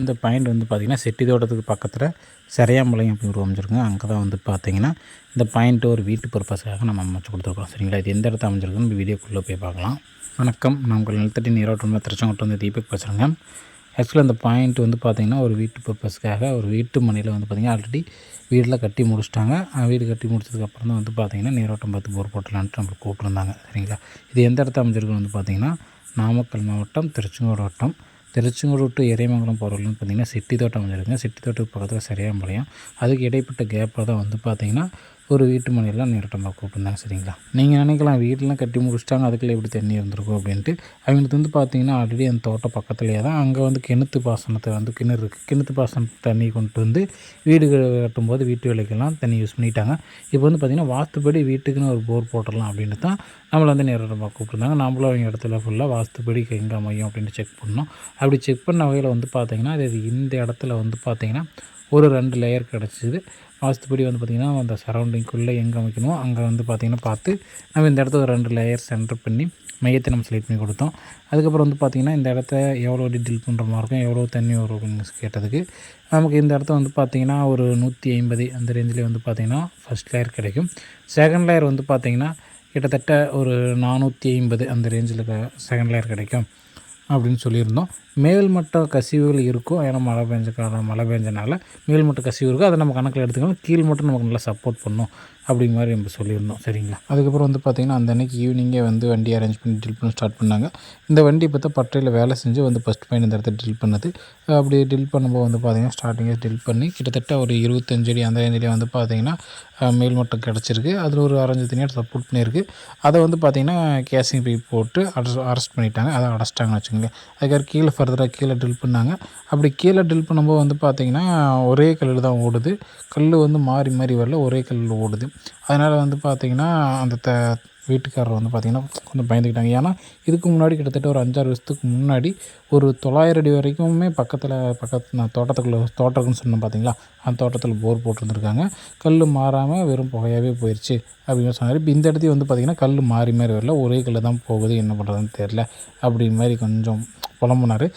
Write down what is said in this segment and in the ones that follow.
இந்த பாயிண்ட் வந்து பார்த்திங்கன்னா செட்டி தோட்டத்துக்கு பக்கத்தில் சரியாம்பாளையம் அப்படின்னு அமைச்சிருக்கோம் அங்கே தான் வந்து பார்த்தீங்கன்னா இந்த பாயிண்ட்டு ஒரு வீட்டு பர்பஸுக்காக நம்ம அமைச்சு கொடுத்துருக்கோம். சரிங்களா? இது எந்த இடத்த அமைஞ்சிருக்குன்னு நம்ம வீடியோக்குள்ளே போய் பார்க்கலாம். வணக்கம். நான் உங்கள் நிலத்தட்டி நீரோட்டம் திருச்செங்கோட்டம் வந்து தீபக் பேசுகிறேங்க ஆக்சுவலாக அந்த பாயிண்ட் வந்து பார்த்திங்கன்னா ஒரு வீட்டு பர்பஸ்க்காக ஒரு வீட்டு மனையில் வந்து பார்த்திங்கன்னா ஆல்ரெடி வீடெலாம் கட்டி முடிச்சிட்டாங்க. வீடு கட்டி முடிச்சதுக்கப்புறம் தான் வந்து பார்த்திங்கன்னா நீரோட்டம் பார்த்து போர் போட்டலான்ட்டு நம்மளுக்கு கூப்பிட்ருந்தாங்க சரிங்களா? இது எந்த இடத்த அமைஞ்சிருக்குன்னு வந்து பார்த்திங்கன்னா நாமக்கல் மாவட்டம் திருச்செங்கோடு வட்டம் திருச்செங்கோடு டு இறைமங்கலம் போகிறவங்களும் பார்த்திங்கன்னா சிட்டி தோட்டம் வந்துருக்குங்க சிட்டி தோட்டத்துக்கு பக்கத்தில் சரியாம்பாளையம் அதுக்கு இடைப்பட்ட கேப்பில் தான் வந்து பார்த்திங்கன்னா ஒரு வீட்டு மனையெல்லாம் நேரட்டமாக கூப்பிட்டுருந்தாங்க சரிங்களா? நீங்கள் நினைக்கலாம் வீட்டெலாம் கட்டி முடிச்சிட்டாங்க அதுக்குள்ளே எப்படி தண்ணி இருந்திருக்கும் அப்படின்ட்டு. அவங்களுக்கு வந்து பார்த்தீங்கன்னா ஆல்ரெடி அந்த தோட்டம் பக்கத்துலேயே தான். அங்கே வந்து கிணத்து பாசனத்தை வந்து கிணறு இருக்குது கிணத்து பாசனம் தண்ணி கொண்டு வந்து வீடு கட்டும்போது வீட்டு வேலைக்கெல்லாம் தண்ணி யூஸ் பண்ணிட்டாங்க. இப்போ வந்து பார்த்திங்கன்னா வாஸ்துப்படி வீட்டுக்குன்னு ஒரு போர் போட்டுடலாம் அப்படின்னு தான் நம்மளை வந்து நேரட்டமாக கூப்பிட்டுருந்தாங்க. நம்மளும் அவங்க இடத்துல ஃபுல்லாக வாஸ்துப்படி எங்கே அமையும் அப்படின்ட்டு செக் பண்ணோம். அப்படி செக் பண்ண வகையில் வந்து பார்த்திங்கன்னா அது இந்த இடத்துல வந்து பார்த்திங்கன்னா ஒரு ரெண்டு லேயர் கிடச்சிது. வாஸ்துப்படி வந்து பார்த்திங்கன்னா அந்த சரௌண்டிங்குள்ளே எங்கே அமைக்கணும் அங்கே வந்து பார்த்திங்கன்னா பார்த்து நம்ம இந்த இடத்த ஒரு ரெண்டு லேயர் சென்டர் பண்ணி மையத்தை நம்ம செலக்ட் பண்ணி கொடுத்தோம். அதுக்கப்புறம் வந்து பார்த்திங்கன்னா இந்த இடத்த எவ்வளோ டீட்டெயில் பண்ணுற மாதிரி இருக்கும் எவ்வளோ தண்ணி வரும் அப்படின்னு கேட்டதுக்கு நமக்கு இந்த இடத்த வந்து பார்த்திங்கன்னா ஒரு நூற்றி ஐம்பது அந்த ரேஞ்சிலே வந்து பார்த்திங்கன்னா ஃபஸ்ட் லேயர் கிடைக்கும். செகண்ட் லேயர் வந்து பார்த்திங்கன்னா கிட்டத்தட்ட ஒரு நானூற்றி ஐம்பது அந்த ரேஞ்சில் செகண்ட் லேயர் கிடைக்கும். அப்படின்னு சொல்லியிருந்தோம். மேல்மட்ட கசிவுகள் இருக்கும். ஏன்னா மழை பெஞ்ச காலம் மழை பெஞ்சனால மேல்மட்ட கசிவு இருக்கும். அதை நம்ம கணக்கில் எடுத்துக்கணும். கீழ் மட்டும் நமக்கு நல்லா சப்போர்ட் பண்ணும். அப்படிங்கிற மாதிரி நம்ம சொல்லியிருந்தோம். சரிங்களா? அதுக்கப்புறம் வந்து பார்த்திங்கன்னா அந்த அன்றைக்கி ஈவினிங்கே வந்து வண்டி அரேஞ்ச் பண்ணி ட்ரில் பண்ண ஸ்டார்ட் பண்ணாங்க. இந்த வண்டி பார்த்தா பட்டையில் வேலை செஞ்சு வந்து ஃபஸ்ட் பாயிண்ட் இந்த இடத்த ட்ரில் பண்ணது. அப்படி ட்ரில் பண்ணும்போது வந்து பார்த்திங்கன்னா ஸ்டார்டிங்கே ட்ரில் பண்ணி கிட்டத்தட்ட ஒரு இருபத்தஞ்சு அடி அந்த ரேஞ்சிலே வந்து பார்த்திங்கன்னா மேல்மட்டம் கிடச்சிருக்கு. அதில் ஒரு அரைஞ்சு தனியாக சப்போர்ட் பண்ணியிருக்கு. அதை வந்து பார்த்திங்கன்னா கேசிங் பைப் போட்டு அரெஸ்ட் அரெஸ்ட் பண்ணிட்டாங்க. அதை அடைச்சிட்டாங்கன்னு வச்சுக்கோங்களேன் அதுக்கப்புறம் கீழே ஃபர்தராக கீழே ட்ரில் பண்ணாங்க. அப்படி கீழே ட்ரில் பண்ணும்போது வந்து பார்த்திங்கன்னா ஒரே கல்லில் தான் ஓடுது. கல் வந்து மாறி மாறி வரல ஒரே கல்லில் ஓடுது. அதனால் வந்து பார்த்திங்கன்னா அந்த த வீட்டுக்காரர் வந்து பார்த்திங்கன்னா கொஞ்சம் பயந்துக்கிட்டாங்க. ஏன்னா இதுக்கு முன்னாடி கிட்டத்தட்ட ஒரு அஞ்சாறு வருஷத்துக்கு முன்னாடி ஒரு தொள்ளாயிரம் அடி வரைக்குமே பக்கத்தில் பக்கத்து நான் தோட்டத்துக்குள்ளே தோட்டம் இருக்குன்னு சொன்னேன் பார்த்தீங்களா? அந்த தோட்டத்தில் போர் போட்டிருந்துருக்காங்க. கல் மாறாமல் வெறும் புகையாகவே போயிடுச்சு அப்படின்னு சொன்னார். இப்போ இந்த இடத்தையும் வந்து பார்த்திங்கன்னா கல் மாறி மாறி வரல. ஒரே கல் தான் போகுது. என்ன பண்ணுறதுன்னு தெரில அப்படி மாதிரி கொஞ்சம் புலம்புனார்.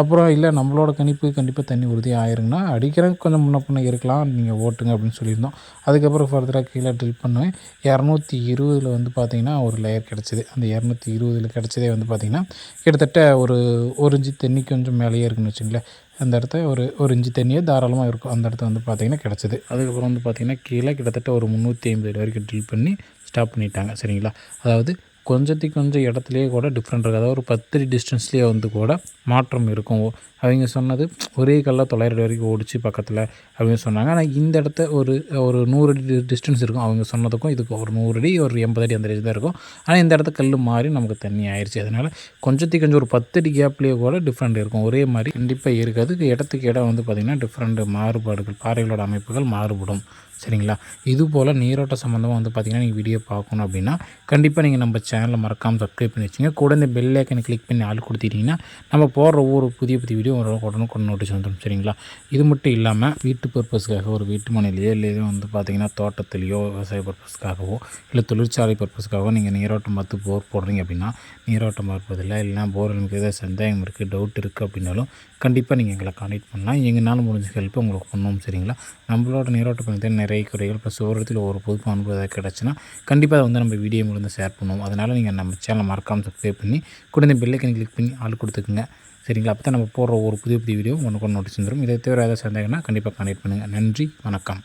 அப்புறம் இல்லை நம்மளோட கணிப்பு கண்டிப்பாக தண்ணி உறுதி ஆயிருங்கன்னா அடிக்கிறதுக்கு கொஞ்சம் முன்ன பின்ன இருக்கலாம் நீங்கள் ஓட்டுங்க அப்படின்னு சொல்லியிருந்தோம். அதுக்கப்புறம் ஃபர்தராக கீழே ட்ரில் பண்ணுவேன். இரநூத்தி இருபதில் வந்து பார்த்திங்கன்னா ஒரு லேயர் கிடச்சிது. அந்த இரநூத்தி இருபதில் கிடச்சதே வந்து பார்த்திங்கன்னா கிட்டத்தட்ட ஒரு ஒரு இன்ச்சு தண்ணி கொஞ்சம் மேலேயே இருக்குன்னு வச்சுங்களேன். அந்த இடத்த ஒரு ஒரு இன்ச்சு தண்ணியே தாராளமாக இருக்கும். அந்த இடத்த வந்து பார்த்திங்கன்னா கிடச்சிது. அதுக்கப்புறம் வந்து பார்த்திங்கன்னா கீழே கிட்டத்தட்ட ஒரு முந்நூற்றி ஐம்பது வரைக்கும் ட்ரில் பண்ணி ஸ்டாப் பண்ணிட்டாங்க. சரிங்களா? அதாவது கொஞ்சத்துக்கு கொஞ்சம் இடத்துலையே கூட டிஃப்ரெண்ட் இருக்குது அதாவது ஒரு பத்து அடி டிஸ்டன்ஸ்லேயே வந்து கூட மாற்றம் இருக்கும். அவங்க சொன்னது ஒரே கல்லாக தொள்ளாயிரம் வரைக்கும் ஓடிச்சு பக்கத்தில் அப்படின்னு சொன்னாங்க. ஆனால் இந்த இடத்த ஒரு ஒரு நூறு அடி டிஸ்டன்ஸ் இருக்கும். அவங்க சொன்னதுக்கும் இதுக்கு ஒரு நூறு அடி ஒரு எண்பது அடி அந்த ரேஞ்ச் தான் இருக்கும். ஆனால் இந்த இடத்த கல் மாறி நமக்கு தண்ணி ஆயிடுச்சு அதனால் கொஞ்சத்துக்கு கொஞ்சம் ஒரு பத்து அடி கேப்லேயே கூட டிஃப்ரெண்ட் இருக்கும். ஒரே மாதிரி கண்டிப்பாக இருக்காது இடத்துக்கு இடம் வந்து பார்த்திங்கன்னா டிஃப்ரெண்ட் மாறுபாடுகள் பாறைகளோட அமைப்புகள் மாறுபடும். சரிங்களா? இது போல் நீரோட்ட சம்மந்தமாக வந்து பார்த்திங்கன்னா நீங்கள் வீடியோ பார்க்கணும் அப்படின்னா கண்டிப்பாக நீங்கள் நம்ம சேனலை மறக்காமல் சப்ஸ்கிரைப் பண்ணி வச்சுங்க. கூட இந்த பெல் ஐக்கனை கிளிக் பண்ணி ஆள் கொடுத்துட்டிங்கன்னா நம்ம போடுற ஒவ்வொரு புதிய புதிய வீடியோ உடனே கொண்டு நோட்டீஸ் வந்துடும் சரிங்களா? இது மட்டும் இல்லாமல் வீட்டு பர்பஸ்க்காக ஒரு வீட்டு மனையிலேயோ இல்லை வந்து பார்த்திங்கன்னா தோட்டத்துலேயோ விவசாய பர்பஸ்க்காகவோ இல்லை தொழிற்சாலை பர்பஸ்க்காகவோ நீங்கள் நீரோட்டம் பார்த்து போர் போடுறீங்க அப்படின்னா நீரோட்டம் பார்ப்பதில்லை. இல்லைனா போர் எனக்கு ஏதாவது சந்தேகம் இருக்குது டவுட் இருக்குது அப்படின்னாலும் கண்டிப்பாக நீங்கள் எங்களை கான்டெக்ட் பண்ணலாம். எங்களால் முடிஞ்ச ஹெல்ப் உங்களுக்கு பண்ணுவோம் சரிங்களா? நம்மளோட நீரோட்ட பயணத்தில் நிறைய குறைகள். ப்ளஸ் ஒவ்வொருத்தில் ஒரு புதுப்பு அனுபவம் கிடச்சுன்னா கண்டிப்பாக அதை வந்து நம்ம வீடியோ மூலம் ஷேர் பண்ணுவோம். அதனால் நீங்கள் நம்ம சேனலை மறக்காமல் சப்ஸ்கிரைப் பண்ணி கூட இந்த பெல்லைக்கன் கிளிக் பண்ணி ஆள் கொடுத்துக்குங்க சரிங்களா? அப்போ தான் நம்ம போடுற ஒரு புதிய புதிய வீடியோ ஒன்று கொண்டு நோட்டீஸ் வந்துடும் இதை தவிர ஏதாவது சந்தேகம்னா கண்டிப்பாக கான்டெக்ட் பண்ணுங்கள் நன்றி வணக்கம்.